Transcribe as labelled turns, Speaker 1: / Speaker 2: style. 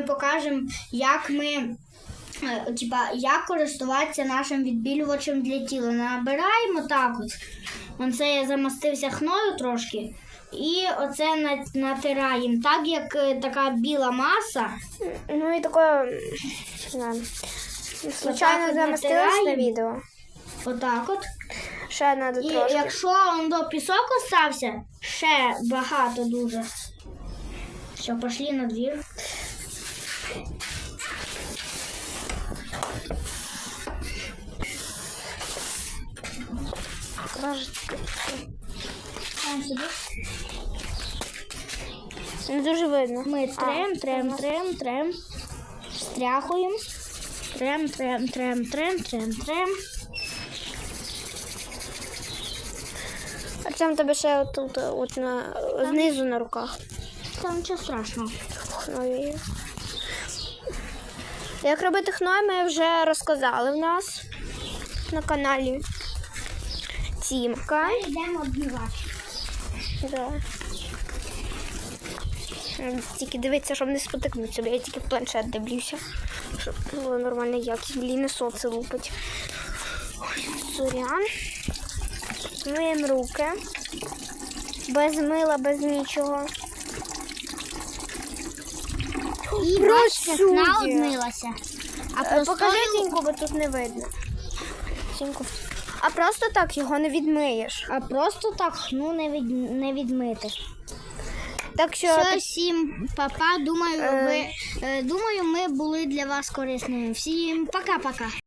Speaker 1: Ми покажемо, як ми. е, Типа, як користуватися нашим відбілювачем для тіла. Набираємо так от. Он це я замастився хною трошки. І оце натираємо. Так як е, така біла маса.
Speaker 2: Ну і таке, случайно
Speaker 1: от
Speaker 2: на відео.
Speaker 1: Отак от.
Speaker 2: Ще треба
Speaker 1: І
Speaker 2: трошки.
Speaker 1: якщо он до пісок остався, ще багато дуже. Все, пошли на двір. Там.
Speaker 2: Не дуже видно.
Speaker 1: Ми трем, трем, трем, трем. Стряхуємо. Трем, трем, трем, трем, трем, трем.
Speaker 2: А це в тебе ще тут, от на знизу на руках.
Speaker 1: Там нічого страшного.
Speaker 2: Хною. Як робити хною, ми вже розказали в нас на каналі Тімка.
Speaker 1: Йдемо обмивати.
Speaker 2: Да. Тільки дивіться, щоб не спотикнутися, бо я тільки в планшет дивлюся. Щоб було нормальна якість. Блін, сонце лупить. Ой, Сорян. Миємо руки. Без мила, без нічого.
Speaker 1: І бачите, хна одмилася. А
Speaker 2: Е, Покажи
Speaker 1: простою,
Speaker 2: бо тут не видно. Тіньку. А просто так його не відмиєш.
Speaker 1: а просто так хну не, від, не відмити.
Speaker 2: Так що
Speaker 1: Все, всім папа. Думаю,
Speaker 2: Е.
Speaker 1: ви, е, думаю, ми були для вас корисними. Всім пока-пока.